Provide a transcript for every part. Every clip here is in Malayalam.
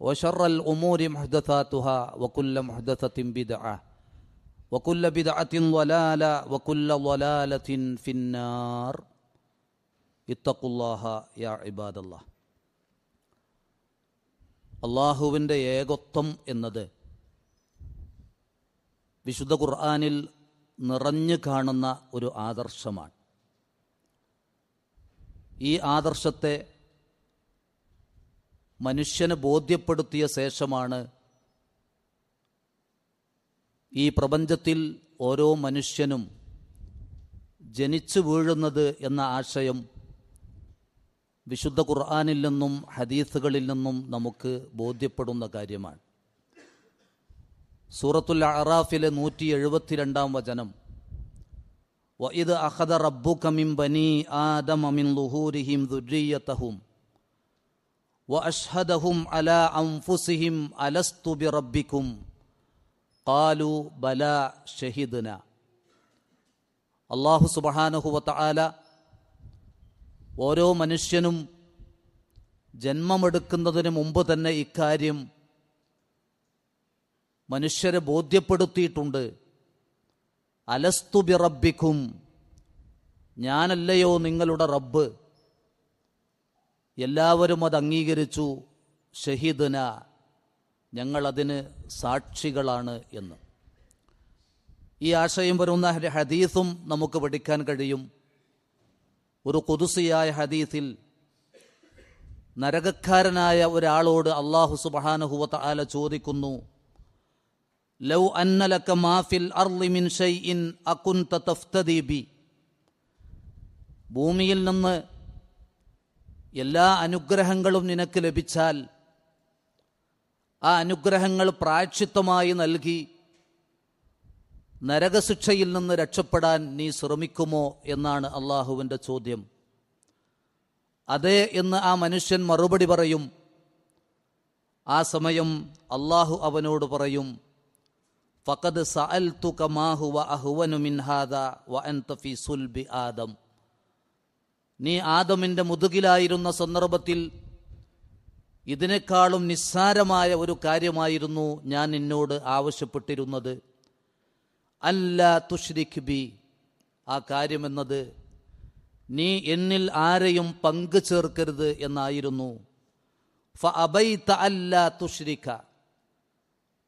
وشر الأمور محدثاتها وكل محدثة بدعة وكل بدعة ضلالة وكل ضلالة في النار اتقوا الله يا عباد الله അള്ളാഹുവിൻ്റെ ഏകത്വം എന്നത് വിശുദ്ധ ഖുർആാനിൽ നിറഞ്ഞു കാണുന്ന ഒരു ആദർശമാണ് ഈ ആദർശത്തെ മനുഷ്യന് ബോധ്യപ്പെടുത്തിയ ശേഷമാണ് ഈ പ്രപഞ്ചത്തിൽ ഓരോ മനുഷ്യനും ജനിച്ചു വീഴുന്നത് എന്ന ആശയം വിശുദ്ധ ഖുർആാനിൽ നിന്നും ഹദീസുകളിൽ നിന്നും നമുക്ക് ബോധ്യപ്പെടുന്ന കാര്യമാണ്. സൂറത്തുൽ അറാഫിലെ നൂറ്റി എഴുപത്തിരണ്ടാം വചനം വഇദ് അഖദ റബ്ബുക മിൻ ബനി ആദമ മിൻ ലുഹൂരിഹിം ദുർരിയതഹും واشهدهم على انفسهم الست بربكم قالوا بلى شهدنا അള്ളാഹു സുബഹാനഹുവല ഓരോ മനുഷ്യനും ജന്മമെടുക്കുന്നതിന് മുമ്പ് തന്നെ ഇക്കാര്യം മനുഷ്യരെ ബോധ്യപ്പെടുത്തിയിട്ടുണ്ട് അലസ്തു ബിറബിക്കും ഞാനല്ലയോ നിങ്ങളുടെ റബ്ബ് എല്ലാവരും അത് അംഗീകരിച്ചു. ഷഹീദന ഞങ്ങളതിന് സാക്ഷികളാണ് എന്ന്. ഈ ആശയം വരുന്ന ഹദീസും നമുക്ക് പഠിക്കാൻ കഴിയും. ഒരു കുതുസിയായ ഹദീസിൽ നരകക്കാരനായ ഒരാളോട് അള്ളാഹു സുബഹാനഹുവത്ത ആല ചോദിക്കുന്നു ലൗ അന്നലക്ക മാഫിൽ അർലിമിൻ ഷൈഇൻ ഇൻ അക്കുൻ ബി? ഭൂമിയിൽ നിന്ന് എല്ലാ അനുഗ്രഹങ്ങളും നിനക്ക് ലഭിച്ചാൽ ആ അനുഗ്രഹങ്ങൾ പ്രായച്ചിത്തമായി നൽകി നരകശിക്ഷയിൽ നിന്ന് രക്ഷപ്പെടാൻ നീ ശ്രമിക്കുമോ എന്നാണ് അള്ളാഹുവിന്റെ ചോദ്യം. അതെ എന്ന് ആ മനുഷ്യൻ മറുപടി പറയും. ആ സമയം അള്ളാഹു അവനോട് പറയും ഫക്കത് സഅൽ തുകമാഹു വ അഹുവനു മിൻഹാദ വ അൻതഫി സുൽബി ആദം. നീ ആദമിന്റെ മുതുകിലായിരുന്ന സന്ദർഭത്തിൽ ഇതിനേക്കാളും നിസ്സാരമായ ഒരു കാര്യമായിരുന്നു ഞാൻ നിന്നോട് ആവശ്യപ്പെട്ടിരുന്നത്. അല്ല തുഷ്രിഖ് ബി. ആ കാര്യമെന്നത് നീ എന്നിൽ ആരെയും പങ്കു ചേർക്കരുത് എന്നായിരുന്നു. ഫ അബൈത അല്ല തുഷ്രിഖ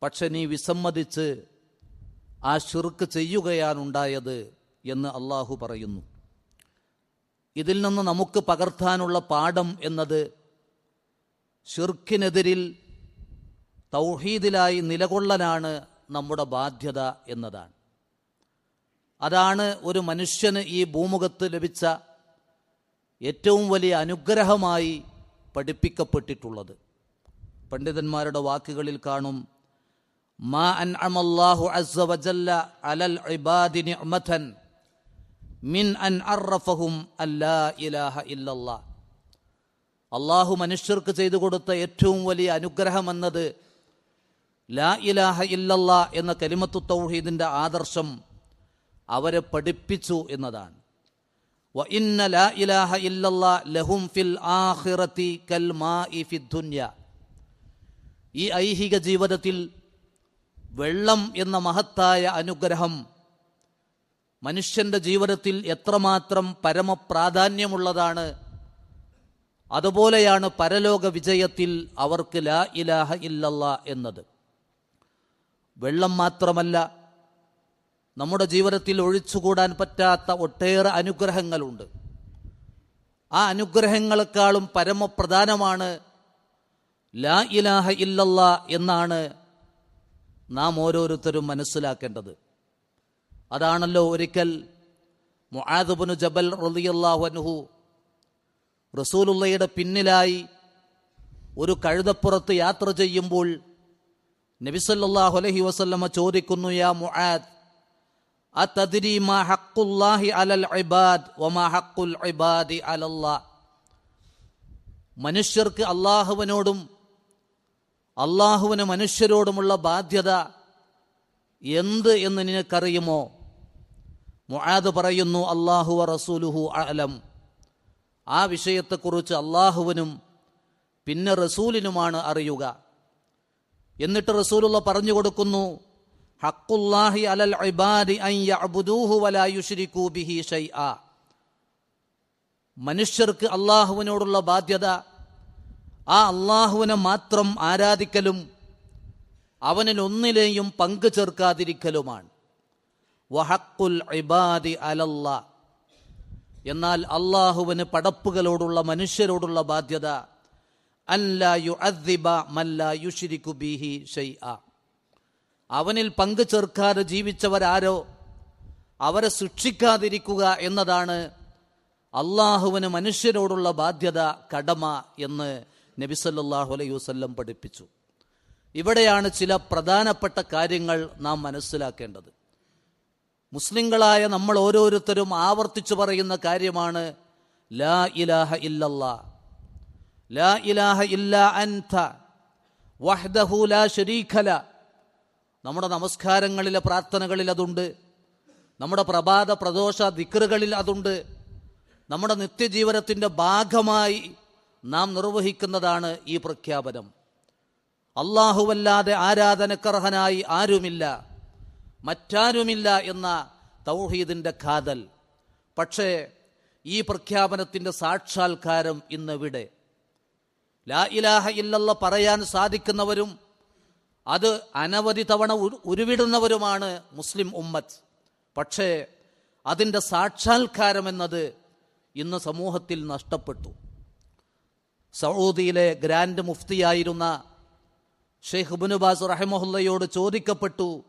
പക്ഷെ നീ വിസമ്മതിച്ച് ആ ഷിർക്ക് ചെയ്യുകയാണുണ്ടായത് എന്ന് അള്ളാഹു പറയുന്നു. ഇതിൽ നിന്ന് നമുക്ക് പകർത്താനുള്ള പാഠം എന്നത് ഷിർക്കിനെതിരിൽ തൗഹീദിലായി നിലകൊള്ളലാണ് നമ്മുടെ ബാധ്യത എന്നതാണ്. അതാണ് ഒരു മനുഷ്യന് ഈ ഭൂമുഖത്ത് ലഭിച്ച ഏറ്റവും വലിയ അനുഗ്രഹമായി പഠിപ്പിക്കപ്പെട്ടിട്ടുള്ളത്. പണ്ഡിതന്മാരുടെ വാക്കുകളിൽ കാണും മാ അൻ അമല്ലാഹു അസ്സ വജല്ല അലൽ ഇബാദിനി നിഅമതൻ മിൻ അൻ അറഫഹും അല്ലാ ഇലാഹ ഇല്ലല്ലാ. അള്ളാഹു മനുഷ്യർക്ക് ചെയ്തു കൊടുത്ത ഏറ്റവും വലിയ അനുഗ്രഹമെന്നത് ലാ ഇലാഹ ഇല്ലല്ല എന്ന കലിമത്തു തൗഹീദിന്റെ ആദർശം അവരെ പഠിപ്പിച്ചു എന്നതാണ്. വ ഇന്ന ലാ ഇലാഹ ലഹും ഫിൽ ആഖിറതി കൽ മാഇ ഫിദ്ദുന്യ ഈ ഐഹിക ജീവിതത്തിൽ വെള്ളം എന്ന മഹത്തായ അനുഗ്രഹം മനുഷ്യന്റെ ജീവിതത്തിൽ എത്രമാത്രം പരമപ്രാധാന്യമുള്ളതാണ്. അതുപോലെയാണ് പരലോക വിജയത്തിൽ അവർക്ക് ലാ ഇലാഹ ഇല്ലല്ല എന്നത്. വെള്ളം മാത്രമല്ല നമ്മുടെ ജീവിതത്തിൽ ഒഴിച്ചുകൂടാൻ പറ്റാത്ത ഒട്ടേറെ അനുഗ്രഹങ്ങളുണ്ട്. ആ അനുഗ്രഹങ്ങളെക്കാളും പരമപ്രധാനമാണ് ലാ ഇലാഹ ഇല്ലല്ല എന്നാണ് നാം ഓരോരുത്തരും മനസ്സിലാക്കേണ്ടത്. അതാണല്ലോ ഒരിക്കൽ മുആദുബിനു ജബൽ റളിയല്ലാഹു അൻഹു റസൂലുള്ളയുടെ പിന്നിലായി ഒരു കഴുതപ്പുറത്ത് യാത്ര ചെയ്യുമ്പോൾ നബിസല്ലാഹു അലൈഹി വസല്ലമ ചോദിക്കുന്നു യാ മുആദ് മനുഷ്യർക്ക് അള്ളാഹുവിനോടും അള്ളാഹുവിന് മനുഷ്യരോടുമുള്ള ബാധ്യത എന്ത് എന്ന് നിനക്കറിയുമോ? മുആദ് പറയുന്നു അള്ളാഹു റസൂലുഹു അലം ആ വിഷയത്തെക്കുറിച്ച് അള്ളാഹുവിനും പിന്നെ റസൂലിനുമാണ് അറിയുക. എന്നിട്ട് റസൂലുള്ള പറഞ്ഞു കൊടുക്കുന്നു ഹക്കുല്ലാഹി അലൽ ഇബാദി അൻ യഅബ്ദൂഹു വലാ യുശ്രികൂ ബിഹി ഷൈആ. മനുഷ്യർക്ക് അള്ളാഹുവിനോടുള്ള ബാധ്യത ആ അള്ളാഹുവിനെ മാത്രം ആരാധിക്കലും അവനിൽ ഒന്നിലെയും പങ്കു ചേർക്കാതിരിക്കലുമാണ്. വഹക്കുൽ ഇബാദി അലല്ല. എന്നാൽ അള്ളാഹുവിന് പടപ്പുകളോടുള്ള മനുഷ്യരോടുള്ള ബാധ്യത അല്ല യുഅദ്ദിബ മല്ല യുഷിരിക്കു ബിഹി ഷൈഅ അവനിൽ പങ്കു ചേർക്കാതെ ജീവിച്ചവരാരോ അവരെ ശിക്ഷിക്കാതിരിക്കുക എന്നതാണ് അള്ളാഹുവിന് മനുഷ്യരോടുള്ള ബാധ്യത കടമ എന്ന് നബിസല്ലാഹു അലൈഹി വസ്ല്ലം പഠിപ്പിച്ചു. ഇവിടെയാണ് ചില പ്രധാനപ്പെട്ട കാര്യങ്ങൾ നാം മനസ്സിലാക്കേണ്ടത്. മുസ്ലിങ്ങളായ നമ്മൾ ഓരോരുത്തരും ആവർത്തിച്ചു പറയുന്ന കാര്യമാണ് ലാ ഇലാഹ ഇല്ലല്ല. ലാ ഇലാഹ ഇല്ല അൻത. വഹ്ദഹു ലാ ശരീഖല നമ്മുടെ നമസ്കാരങ്ങളിലെ പ്രാർത്ഥനകളിൽ അതുണ്ട്. നമ്മുടെ പ്രഭാത പ്രദോഷ ദിക്റുകളിൽ അതുണ്ട്. നമ്മുടെ നിത്യജീവനത്തിന്റെ ഭാഗമായി നാം നിർവഹിക്കുന്നതാണ് ഈ പ്രഖ്യാപനം. അള്ളാഹുവല്ലാതെ ആരാധനക്കർഹനായി ആരുമില്ല. മറ്റാരുമില്ല എന്ന തൗഹീദിന്റെ കാതൽ. പക്ഷേ ഈ പ്രഖ്യാപനത്തിന്റെ സാക്ഷാത്കാരം ഇന്നിവിടെ. ലാ ഇലാഹ ഇല്ലല്ല പറയാൻ സാധിക്കുന്നവരും അത് അനവധി തവണ ഉരു- ഉരുവിടുന്നവരുമാണ് മുസ്ലിം ഉമ്മത്ത്. പക്ഷേ അതിന്റെ സാക്ഷാത്കാരം എന്നത് ഇന്ന് സമൂഹത്തിൽ നഷ്ടപ്പെട്ടു. സൗദിയിലെ ഗ്രാൻഡ് മുഫ്തിയായിരുന്ന ഷെയ്ഖ് ബുനുബാസ് റഹമുല്ലയോട് ചോദിക്കപ്പെട്ടു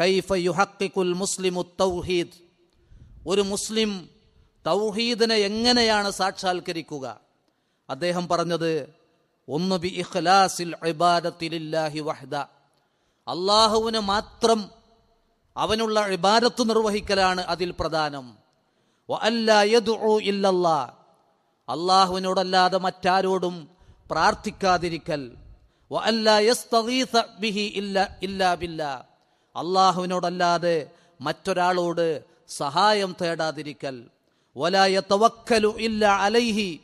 കൈഫ യുഹക്കിക്കുൽ മുസ്ലിമു തൗഹീദ്. ഒരു മുസ്ലിം തൗഹീദിനെ എങ്ങനെയാണ് സാക്ഷാത്കരിക്കുക? അദ്ദേഹം പറഞ്ഞത് ഒന്ന് ബി ഇഖ്ലാസിൽ ഇബാദത്തിലില്ലാഹി വഹ്ദ. അള്ളാഹുവിന് മാത്രം അവനുള്ള ഇബാദത്ത് നിർവഹിക്കലാണ് അതിൽ പ്രധാനം. അള്ളാഹുവിനോടല്ലാതെ മറ്റാരോടും പ്രാർത്ഥിക്കാതിരിക്കൽ. ഇല്ല ഇല്ലാ ബില്ലാ. അള്ളാഹുവിനോടല്ലാതെ മറ്റൊരാളോട് സഹായം തേടാതിരിക്കൽ. വലായ തവക്കലു ഇല്ല അലൈഹി.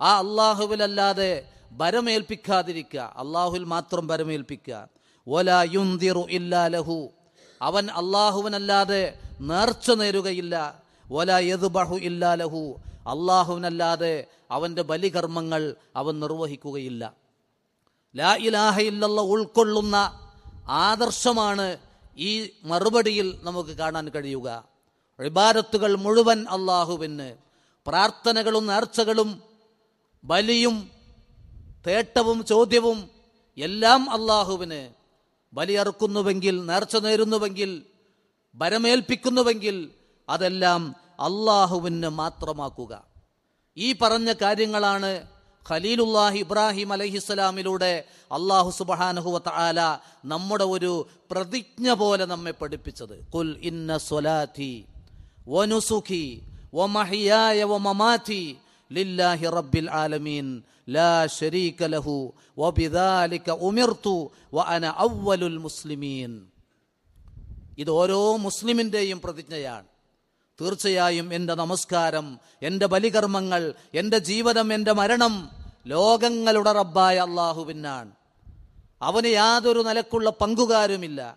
ആ അള്ളാഹുവിലല്ലാതെ ഭരമേൽപ്പിക്കാതിരിക്കുക അള്ളാഹുവിൽ മാത്രം ഭരമേൽപ്പിക്കുക വലാ യുന്തിറു ഇല്ലാ ലഹു. അവൻ അള്ളാഹുവിനല്ലാതെ നേർച്ച നേരുകയില്ല. ഒലാ യതു ബഹു ഇല്ലാ ലഹു. അള്ളാഹുവിനല്ലാതെ അവന്റെ ബലികർമ്മങ്ങൾ അവൻ നിർവഹിക്കുകയില്ല. ലാ ഇലാഹ ഇല്ലല്ല ഉൾക്കൊള്ളുന്ന ആദർശമാണ് ഈ മറുപടിയിൽ നമുക്ക് കാണാൻ കഴിയുക. ഇബാരത്തുകൾ മുഴുവൻ അള്ളാഹുവിന് പ്രാർത്ഥനകളും നേർച്ചകളും ബലിയും തേട്ടവും ചോദ്യവും എല്ലാം അള്ളാഹുവിന് ബലിയറുക്കുന്നുവെങ്കിൽ നേർച്ച നേരുന്നുവെങ്കിൽ ഭരമേൽപ്പിക്കുന്നുവെങ്കിൽ അതെല്ലാം അള്ളാഹുവിന് മാത്രമാക്കുക. ഈ പറഞ്ഞ കാര്യങ്ങളാണ് ഖലീലുല്ലാഹി ഇബ്രാഹിം അലഹിസ്സലാമിലൂടെ അള്ളാഹു സുബഹാനഹുവ ആല നമ്മുടെ ഒരു പ്രതിജ്ഞ പോലെ നമ്മെ പഠിപ്പിച്ചത്. കുൽ ഇന്ന സ്വലാത്തി വനുസുഖി വമഹിയായ വമമാതി ലില്ലാഹി റബ്ബിൽ ആലമീൻ. ലാ ശരീക ലഹു വബിദാലിക ഉമിർതു വഅന അവ്വലുൽ മുസ്ലിമീൻ. ഇത് ഓരോ മുസ്ലിമിന്റെയും പ്രതിജ്ഞയാണ്. തീർച്ചയായും എന്റെ നമസ്കാരം എന്റെ ബലികർമ്മങ്ങൾ എന്റെ ജീവിതം എന്റെ മരണം ലോകങ്ങളുടെ റബ്ബായ അള്ളാഹുവിനാണ്. അവന് യാതൊരു നിലക്കുള്ള പങ്കുകാരുമില്ല.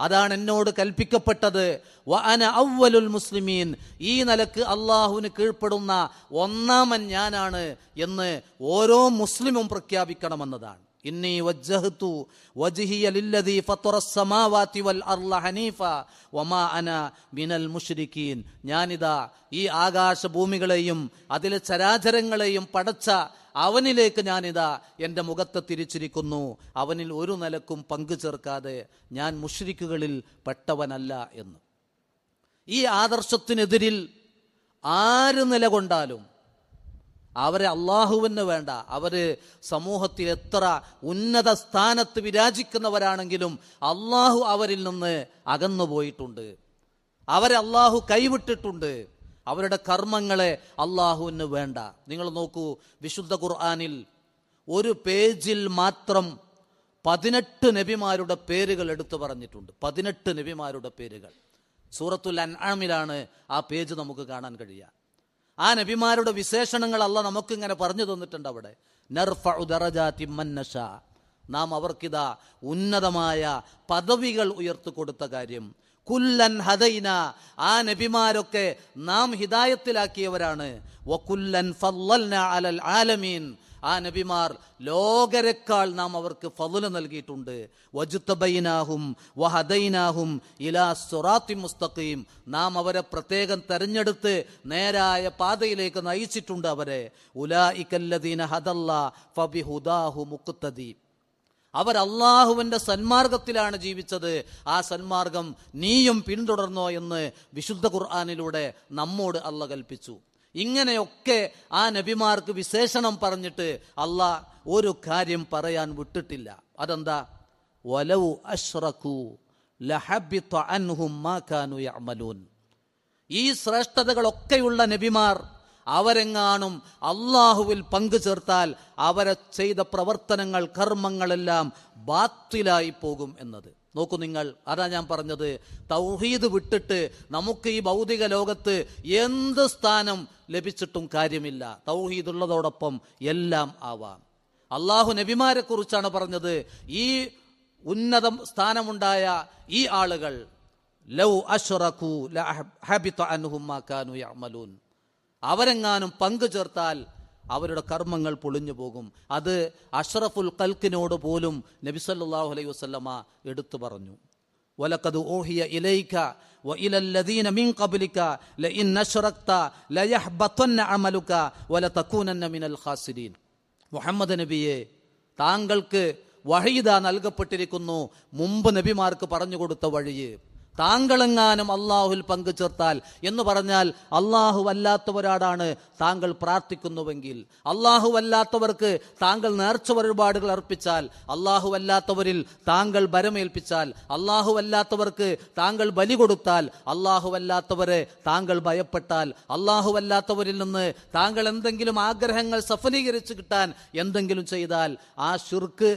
അതാണ് എന്നോട് കൽപ്പിക്കപ്പെട്ടത്. വഅന അന അവ്വലുൽ മുസ്ലിമീൻ. ഈ നിലയ്ക്ക് അള്ളാഹുവിന് കീഴ്പ്പെടുന്ന ഒന്നാമൻ ഞാനാണ് എന്ന് ഓരോ മുസ്ലിമും പ്രഖ്യാപിക്കണമെന്നതാണ്. ഇന്നി വജ്ജഹതു വജ്ഹിയ ലില്ലദീ ഫത്തറ സമാവാതി വൽ അർള ഹനീഫ വമാ അന മിനൽ മുശ്രിക്കീൻ ഞാനിതാ ഈ ആകാശ ഭൂമികളെയും അതിലെ ചരാചരങ്ങളെയും പടച്ച അവനിലേക്ക് ഞാനിതാ എന്റെ മുഖത്ത് തിരിച്ചിരിക്കുന്നു. അവനിൽ ഒരു നിലക്കും പങ്കു ചേർക്കാതെ ഞാൻ മുഷ്രിക്കുകളിൽ പെട്ടവനല്ല എന്ന്. ഈ ആദർശത്തിനെതിരിൽ ആര് നിലകൊണ്ടാലും അവരെ അള്ളാഹുവിന് വേണ്ട. അവർ സമൂഹത്തിൽ എത്ര ഉന്നത സ്ഥാനത്ത് വിരാജിക്കുന്നവരാണെങ്കിലും അള്ളാഹു അവരിൽ നിന്ന് അകന്നു പോയിട്ടുണ്ട്. അവരെ അള്ളാഹു കൈവിട്ടിട്ടുണ്ട്. അവരുടെ കർമ്മങ്ങളെ അള്ളാഹുവിന് വേണ്ട. നിങ്ങൾ നോക്കൂ വിശുദ്ധ ഖുർആാനിൽ ഒരു പേജിൽ മാത്രം പതിനെട്ട് നബിമാരുടെ പേരുകൾ എടുത്തു പറഞ്ഞിട്ടുണ്ട്. പതിനെട്ട് നബിമാരുടെ പേരുകൾ. സൂറത്തുൽ അൻആമിലാണ് ആ പേജ് നമുക്ക് കാണാൻ കഴിയുക. ആ നബിമാരുടെ വിശേഷണങ്ങൾ അല്ല നമുക്കിങ്ങനെ പറഞ്ഞു തന്നിട്ടുണ്ട് അവിടെ. നർഫ ദറജാതി മൻ നശാ. നാം അവർക്കിതാ ഉന്നതമായ പദവികൾ ഉയർത്തു കൊടുത്ത കാര്യം. കുല്ലൻ ഹദൈന. ആ നബിമാരൊക്കെ നാം ഹിതായത്തിലാക്കിയവരാണ് വകുല്ലൻ ഫല്ലൽന അലൽ ആലമീൻ. ആ നബിമാർ ലോകരെക്കാൾ നാം അവർക്ക് ഫതുല നൽകിയിട്ടുണ്ട്. വജുത്തബൈനാഹും വഹദൈനാഹും ഇലാ സുറാത്തി മുസ്തഖീം. നാം അവരെ പ്രത്യേകം തെരഞ്ഞെടുത്ത് നേരായ പാതയിലേക്ക് നയിച്ചിട്ടുണ്ട് അവരെ. ഉലായിക്കല്ലദീന ഹദല്ല ഫബിഹുദാഹു മുക്തദി അവർ അള്ളാഹുവിന്റെ സന്മാർഗത്തിലാണ് ജീവിച്ചത്. ആ സന്മാർഗം നീയും പിന്തുടർന്നോ എന്ന് വിശുദ്ധ ഖുർആാനിലൂടെ നമ്മോട് അല്ല കൽപ്പിച്ചു. ഇങ്ങനെയൊക്കെ ആ നബിമാർക്ക് വിശേഷണം പറഞ്ഞിട്ട് അല്ല ഒരു കാര്യം പറയാൻ വിട്ടിട്ടില്ല. അതെന്താ? വലവു അഷ്റഖു യഅമലൂൻ. ഈ ശ്രേഷ്ഠതകളൊക്കെയുള്ള നബിമാർ അവരെങ്ങാനും അള്ളാഹുവിൽ പങ്കു ചേർത്താൽ അവരെ ചെയ്ത പ്രവർത്തനങ്ങൾ കർമ്മങ്ങളെല്ലാം ബാത്തിലായി പോകും എന്നത്. നോക്കൂ നിങ്ങൾ അതാ ഞാൻ പറഞ്ഞത്. തൗഹീദ് വിട്ടിട്ട് നമുക്ക് ഈ ഭൗതിക ലോകത്ത് എന്ത് സ്ഥാനം ലഭിച്ചിട്ടും കാര്യമില്ല. തൗഹീദ് ഉള്ളതോടൊപ്പം എല്ലാം ആവാം. അള്ളാഹു നബിമാരെ കുറിച്ചാണ് പറഞ്ഞത്. ഈ ഉന്നത സ്ഥാനമുണ്ടായ ഈ ആളുകൾ ലൗ അഷറഖു അവരെങ്ങാനും പങ്കു ചേർത്താൽ അവരുടെ കർമ്മങ്ങൾ പൊളിഞ്ഞു പോകും അത് അഷ്റഫുൽ കൽക്കിനോട് പോലും നബിസല്ലാഹു അലൈഹി വസല്ലമ എടുത്തു പറഞ്ഞു വലക്കത് ഓഹിയ ഇലൈക وإلى الذين من قبلك لئن أشركت ليحبطن عملك ولتكونن من الخاسرين മുഹമ്മദ് നബിയെ താങ്കൾക്ക് വഹീദ നൽകപ്പെട്ടിരിക്കുന്നു മുമ്പ് നബിമാർക്ക് പറഞ്ഞു കൊടുത്ത വഴിയ് താങ്കളെങ്ങാനും അള്ളാഹുൽ പങ്കു ചേർത്താൽ എന്ന് പറഞ്ഞാൽ അള്ളാഹു അല്ലാത്തവരാടാണ് താങ്കൾ പ്രാർത്ഥിക്കുന്നുവെങ്കിൽ. അള്ളാഹു അല്ലാത്തവർക്ക് താങ്കൾ നേർച്ച വഴിപാടുകൾ അർപ്പിച്ചാൽ അള്ളാഹു അല്ലാത്തവരിൽ താങ്കൾ ബരമേൽപ്പിച്ചാൽ അള്ളാഹു അല്ലാത്തവർക്ക് താങ്കൾ ബലി കൊടുത്താൽ അള്ളാഹു അല്ലാത്തവരെ താങ്കൾ ഭയപ്പെട്ടാൽ അള്ളാഹു അല്ലാത്തവരിൽ നിന്ന് താങ്കൾ എന്തെങ്കിലും ആഗ്രഹങ്ങൾ സഫലീകരിച്ച് കിട്ടാൻ എന്തെങ്കിലും ചെയ്താൽ ആ ശുർക്ക്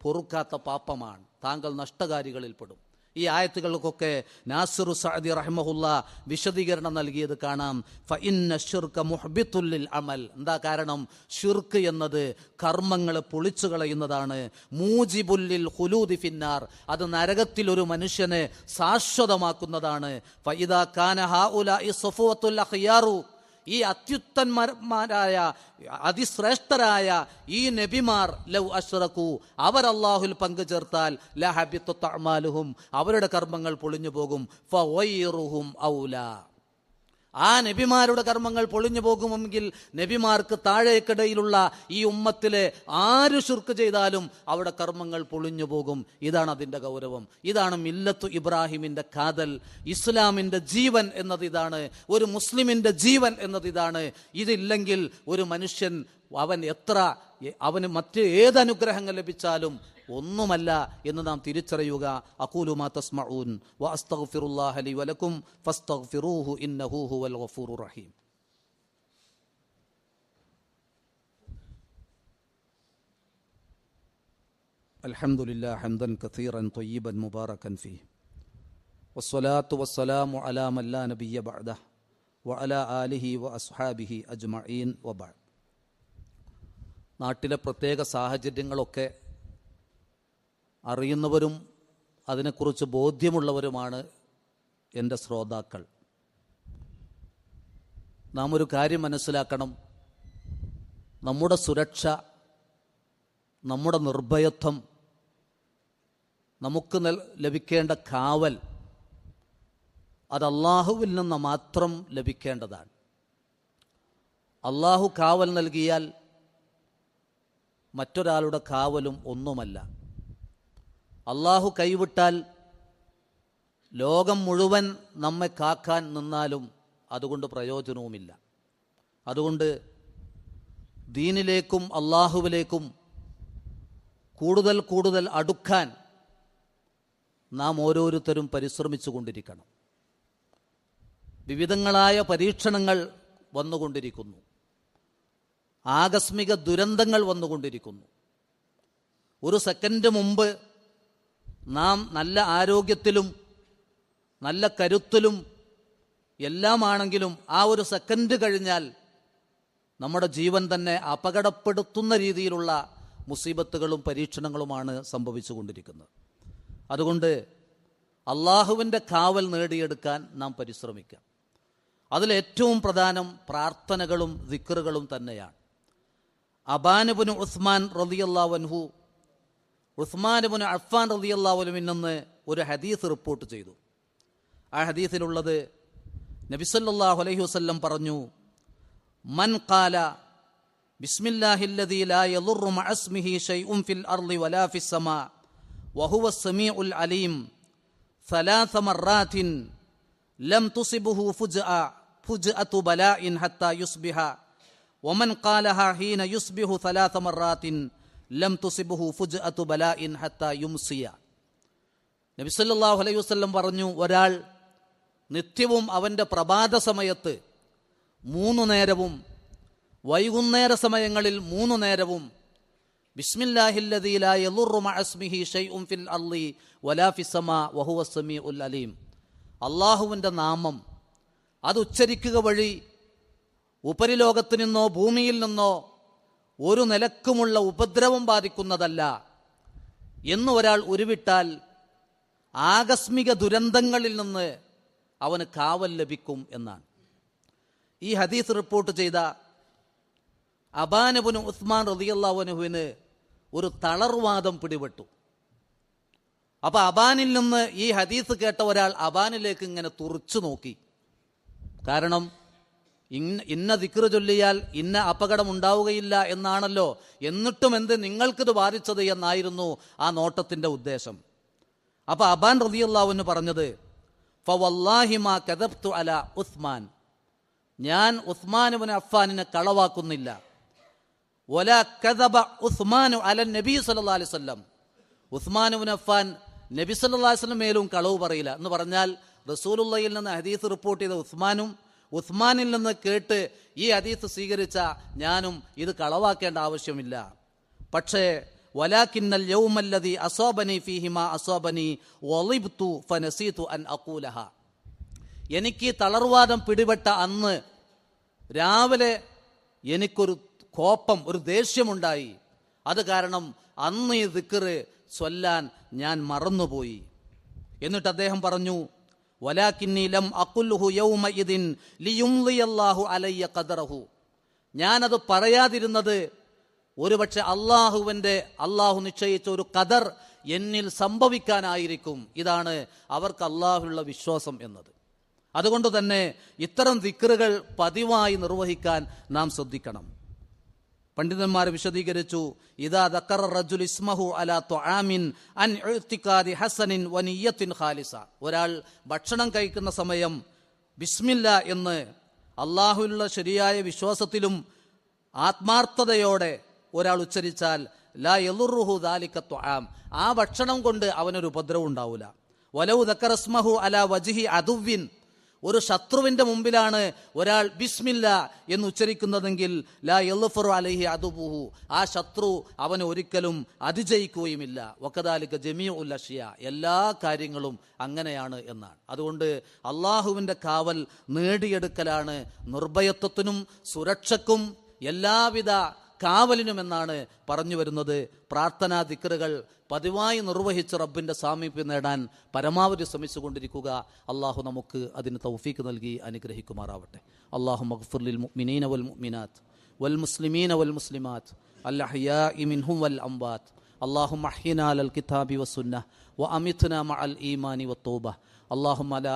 പൊറുക്കാത്ത പാപ്പമാണ് താങ്കൾ നഷ്ടകാരികളിൽപ്പെടും. ഈ ആയത്തുകൾക്കൊക്കെ നാസിറു സഅദി റഹ്മഹുല്ല വിശദീകരണം നൽകിയത് കാണാം. ഫഇന്ന ഷിർക മുഹബിത്തുല്ലിൽ അമൽ. എന്താ കാരണം? ഷിർക്ക് എന്നത് കർമ്മങ്ങൾ പൊളിച്ചു കളയുന്നതാണ്. മൂജിബുല്ലിൽ ഹുലൂദി ഫിന്നാർ. അത് നരകത്തിൽ ഒരു മനുഷ്യനെ ശാശ്വതമാക്കുന്നതാണ്. ഫഇദാ കാന ഹൗലാഇ സഫുവത്തുൽ അഖ്യാറു. ഈ അത്യുത്തന്മാരായ അതിശ്രേഷ്ഠരായ ഈ നബിമാർ ലൗ അഷ്റഖു അവർ അള്ളാഹുൽ പങ്കു ചേർത്താൽ ലഹബിത്തു തഅമാലുഹും അവരുടെ കർമ്മങ്ങൾ പൊളിഞ്ഞു പോകും. ഫവൈറുഹും ഔലാ. ആ നബിമാരുടെ കർമ്മങ്ങൾ പൊളിഞ്ഞു പോകുമെങ്കിൽ നബിമാർക്ക് താഴേക്കിടയിലുള്ള ഈ ഉമ്മത്തിലെ ആര് ശുർക്ക് ചെയ്താലും അവിടെ കർമ്മങ്ങൾ പൊളിഞ്ഞു പോകും. ഇതാണ് അതിന്റെ ഗൗരവം. ഇതാണ് മില്ലത്തു ഇബ്രാഹിമിന്റെ കാതൽ. ഇസ്ലാമിന്റെ ജീവൻ എന്നത് ഇതാണ്. ഒരു മുസ്ലിമിന്റെ ജീവൻ എന്നത് ഇതാണ്. ഇതില്ലെങ്കിൽ ഒരു മനുഷ്യൻ അവൻ എത്ര അവന് മറ്റ് ഏത് അനുഗ്രഹങ്ങൾ ലഭിച്ചാലും ഒന്നുമല്ല എന്ന് നാം തിരിച്ചറിയുക. അക്കൂലുമാ തസ്മഊൻ. വസ്തഗ്ഫിറുല്ലാഹി വലക്കും ഫസ്തഗ്ഫിറൂഹു ഇന്നഹു ഹുവൽ ഗഫൂറുർ റഹീം. الحمد لله حمدا كثيرا طيبا مباركا فيه والصلاة والسلام على من لا نبي بعده വഅല ആലിഹി വ അസ്ഹാബിഹി അജ്മഈൻ വബാ നാട്ടിലെ പ്രത്യേക സാഹചര്യങ്ങളൊക്കെ അറിയുന്നവരും അതിനെക്കുറിച്ച് ബോധ്യമുള്ളവരുമാണ് എന്റെ ശ്രോതാക്കൾ. നാം ഒരു കാര്യം മനസ്സിലാക്കണം. നമ്മുടെ സുരക്ഷ നമ്മുടെ നിർഭയത്വം നമുക്ക് ലഭിക്കേണ്ട കാവൽ അത് അള്ളാഹുവിൽ നിന്ന് മാത്രം ലഭിക്കേണ്ടതാണ്. അള്ളാഹു കാവൽ നൽകിയാൽ മറ്റൊരാളുടെ കാവലും ഒന്നുമല്ല. അള്ളാഹു കൈവിട്ടാൽ ലോകം മുഴുവൻ നമ്മെ കാക്കാൻ നിന്നാലും അതുകൊണ്ട് പ്രയോജനവുമില്ല. അതുകൊണ്ട് ദീനിലേക്കും അള്ളാഹുവിലേക്കും കൂടുതൽ കൂടുതൽ അടുക്കാൻ നാം ഓരോരുത്തരും പരിശ്രമിച്ചു കൊണ്ടിരിക്കണം വിവിധങ്ങളായ പരീക്ഷണങ്ങൾ വന്നുകൊണ്ടിരിക്കുന്നു. ആകസ്മിക ദുരന്തങ്ങൾ വന്നുകൊണ്ടിരിക്കുന്നു. ഒരു സെക്കൻഡ് മുമ്പ് നാം നല്ല ആരോഗ്യത്തിലും നല്ല കരുത്തിലും എല്ലാമാണെങ്കിലും ആ ഒരു സെക്കൻഡ് കഴിഞ്ഞാൽ നമ്മുടെ ജീവൻ തന്നെ അപകടപ്പെടുത്തുന്ന രീതിയിലുള്ള മുസീബത്തുകളും പരീക്ഷണങ്ങളുമാണ് സംഭവിച്ചുകൊണ്ടിരിക്കുന്നത്. അതുകൊണ്ട് അള്ളാഹുവിന്റെ കാവൽ നേടിയെടുക്കാൻ നാം പരിശ്രമിക്കാം. അതിലേറ്റവും പ്രധാനം പ്രാർത്ഥനകളും ദിക്കറുകളും തന്നെയാണ്. അബാനുബുന് ഉസ്മാൻ റലിയല്ലാവൻഹു ഉസ്മാനുബുന് അഫ്ഫാൻ റലിയല്ലാവനുവിൽ നിന്ന് ഒരു ഹദീസ് റിപ്പോർട്ട് ചെയ്തു ആ ഹദീസിലുള്ളത് നബിസല്ലാഹു അലൈഹി വസ്ല്ലം പറഞ്ഞു മൻ കാല ബിസ്മില്ലാഹില്ലദീ ലാ യളുറു മഅസ്മിഹി ഷൈഉൻ ഫിൽ അർളി വലാ ഫിസ് സമാ വഹുവ സമീഉൽ അലീം ثلاث مرات لم تصبه فجأة فجأة بلاء حتى يصبح ومن قالها حين يصبح ثلاث مرات ലം തുസിബുഹു ഫുജ് ബലാഇൻ ബല ഇൻ ഹത്ത യുംസിയ. നബിസല്ലാഹു അലൈഹി വസല്ലം പറഞ്ഞു ഒരാൾ നിത്യവും അവന്റെ പ്രഭാത സമയത്ത് മൂന്നു നേരവും വൈകുന്നേര സമയങ്ങളിൽ മൂന്നു നേരവും അള്ളാഹുവിന്റെ നാമം അത് ഉച്ചരിക്കുക വഴി ഉപരിലോകത്തു നിന്നോ ഭൂമിയിൽ നിന്നോ ഒരു നിലക്കുമുള്ള ഉപദ്രവം ബാധിക്കുന്നതല്ല. എന്ന് ഒരാൾ ഉരുവിട്ടാൽ ആകസ്മിക ദുരന്തങ്ങളിൽ നിന്ന് അവന് കാവൽ ലഭിക്കും എന്നാണ്. ഈ ഹദീസ് റിപ്പോർട്ട് ചെയ്ത അബാനബുന് ഉസ്മാൻ റതിയല്ലാവനുഹുവിന് ഒരു തളർവാദം പിടിപെട്ടു. അപ്പൊ അബാനിൽ നിന്ന് ഈ ഹദീസ് കേട്ട ഒരാൾ അബാനിലേക്ക് ഇങ്ങനെ തുറച്ചു നോക്കി. കാരണം ഇന്ന ഇന്ന ദിക്റ് ചൊല്ലിയാൽ ഇന്ന അപകടം ഉണ്ടാവുകയില്ല എന്നാണല്ലോ എന്നിട്ടും എന്ത് നിങ്ങൾക്കിത് ബാധിച്ചത് എന്നായിരുന്നു ആ നോട്ടത്തിന്റെ ഉദ്ദേശം. അപ്പൊ അബാൻ റതിയല്ലാവുന്ന് പറഞ്ഞത് അല ഉസ്മാൻ. ഞാൻ ഉസ്മാനുബിന് അഫ്ഫാനിനെ കളവാക്കുന്നില്ല. ഒല കദബ ഉസ്മാനു അല നബി സല്ലാ അലൈഹി ഉസ്മാനുവിന് അഫ്ഫാൻ നബി സല്ലാ മേലും കളവ് പറയില്ല. എന്ന് പറഞ്ഞാൽ റസൂലുള്ളയിൽ നിന്ന് ഹദീസ് റിപ്പോർട്ട് ചെയ്ത ഉസ്മാനും ഉസ്മാനിൽ നിന്ന് കേട്ട് ഈ ഹദീസ് സ്വീകരിച്ച ഞാനും ഇത് കളവാക്കേണ്ട ആവശ്യമില്ല. പക്ഷേ വലാക്കിന്നൽ യൗമല്ലതി അസോബനി ഫിഹിമ അസോബനി ഒളിബ്തു ഫനസീതു അൻ അക്കൂലഹ. എനിക്ക് തളർവാദം പിടിപെട്ട അന്ന് രാവിലെ എനിക്കൊരു കോപ്പം ഒരു ദേഷ്യമുണ്ടായി. അത് കാരണം അന്ന് ഈ ദിക്കറ് ചൊല്ലാൻ ഞാൻ മറന്നുപോയി. എന്നിട്ട് അദ്ദേഹം പറഞ്ഞു വലാക്കിന്നി ലം അക്കുല്ലുഹു യൗമ ഇതിൻ ലിയുംലിയല്ലാഹു അലയ്യ ഖദറഹു. ഞാനത് പറയാതിരുന്നത് ഒരുപക്ഷെ അള്ളാഹുവിന്റെ അള്ളാഹു നിശ്ചയിച്ച ഒരു കദർ എന്നിൽ സംഭവിക്കാനായിരിക്കും. ഇതാണ് അവർക്ക് അള്ളാഹുള്ള വിശ്വാസം എന്നത്. അതുകൊണ്ട് തന്നെ ഇത്തരം ദിക്റുകൾ പതിവായി നിർവഹിക്കാൻ നാം ശ്രദ്ധിക്കണം. പണ്ഡിതന്മാർ വിശദീകരിച്ചു ഇതാ ദക്കറു റജുൽ ഇസ്മഹു അല ത്വആമിൻ അൻ ഹസനിൻ വനിയത്തിൻ ഖാലിസ. ഒരാൾ ഭക്ഷണം കഴിക്കുന്ന സമയം ബിസ്മില്ല എന്ന് അള്ളാഹുലുള്ള ശരിയായ വിശ്വാസത്തിലും ആത്മാർത്ഥതയോടെ ഒരാൾ ഉച്ചരിച്ചാൽ ലാ എലുറുഹു ദാലിക്ക ത്വആം ആ ഭക്ഷണം കൊണ്ട് അവനൊരു ഉപദ്രവം ഉണ്ടാവില്ല വലൗ ദക്കറസ്മഹു അല വജിഹി അതുവിൻ ഒരു ശത്രുവിന്റെ മുമ്പിലാണ് ഒരാൾ ബിസ്മില്ല എന്ന് ഉച്ചരിക്കുന്നതെങ്കിൽ ലാ യൽഫറു അലഹി അതുബുഹു ആ ശത്രു അവനെ ഒരിക്കലും അതിജയിക്കുകയുമില്ല. ഒക്കതാലിക്ക് ജമിയ ഉല്ലഷിയ എല്ലാ കാര്യങ്ങളും അങ്ങനെയാണ് എന്നാണ്. അതുകൊണ്ട് അള്ളാഹുവിന്റെ കാവൽ നേടിയെടുക്കലാണ് നിർഭയത്വത്തിനും സുരക്ഷക്കും എല്ലാവിധ കാവലിനുമെന്നാണ് പറഞ്ഞു വരുന്നത്. പ്രാർത്ഥനാ ദിക്കറുകൾ പതിവായി നിർവഹിച്ച് റബ്ബിന്റെ സാമീപ്യം നേടാൻ പരമാവധി ശ്രമിച്ചുകൊണ്ടിരിക്കുക. അള്ളാഹു നമുക്ക് അതിന് തൗഫീക്ക് നൽകി അനുഗ്രഹിക്കുമാറാവട്ടെ. അള്ളാഹു മഖ്ഫുർലിൽ മുഅ്മിനീന വൽ മുഅ്മിനാത്ത് വൽ മുസ്ലിമീന വൽ മുസ്ലിമാത്ത് അല്ലഹയാഇ മിൻഹും വൽ അംബാത്ത് അള്ളാഹു മഹീന അൽ കിതാബി വസുന്ന വ അമിത്ന മ അൽ ഈമാനി വത്തോബ അള്ളാഹു അല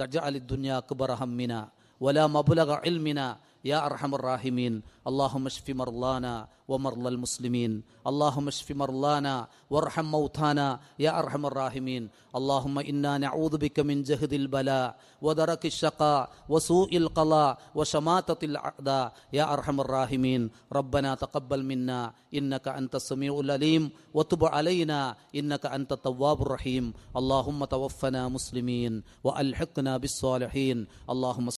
തജ അലി ദുന്യ അക്ബർ ഹമ്മിന വല മബുലക ഇൽമിന يا أرحم الراحمين. اللهم اشف مرضانا ومرضى المسلمين. اللهم اشف مرضانا وارحم موتانا يا أرحم الراحمين. اللهم إنا نعوذ بك من جهد البلاء ودرك الشقاء وسوء القضاء وشماتة الأعداء يا أرحم الراحمين. ربنا تقبل منا. إنك أنت السميع العليم. وتب علينا. إنك أنت التواب الرحيم. اللهم توفنا مسلمين وألحقنا بالصالحين. اللهم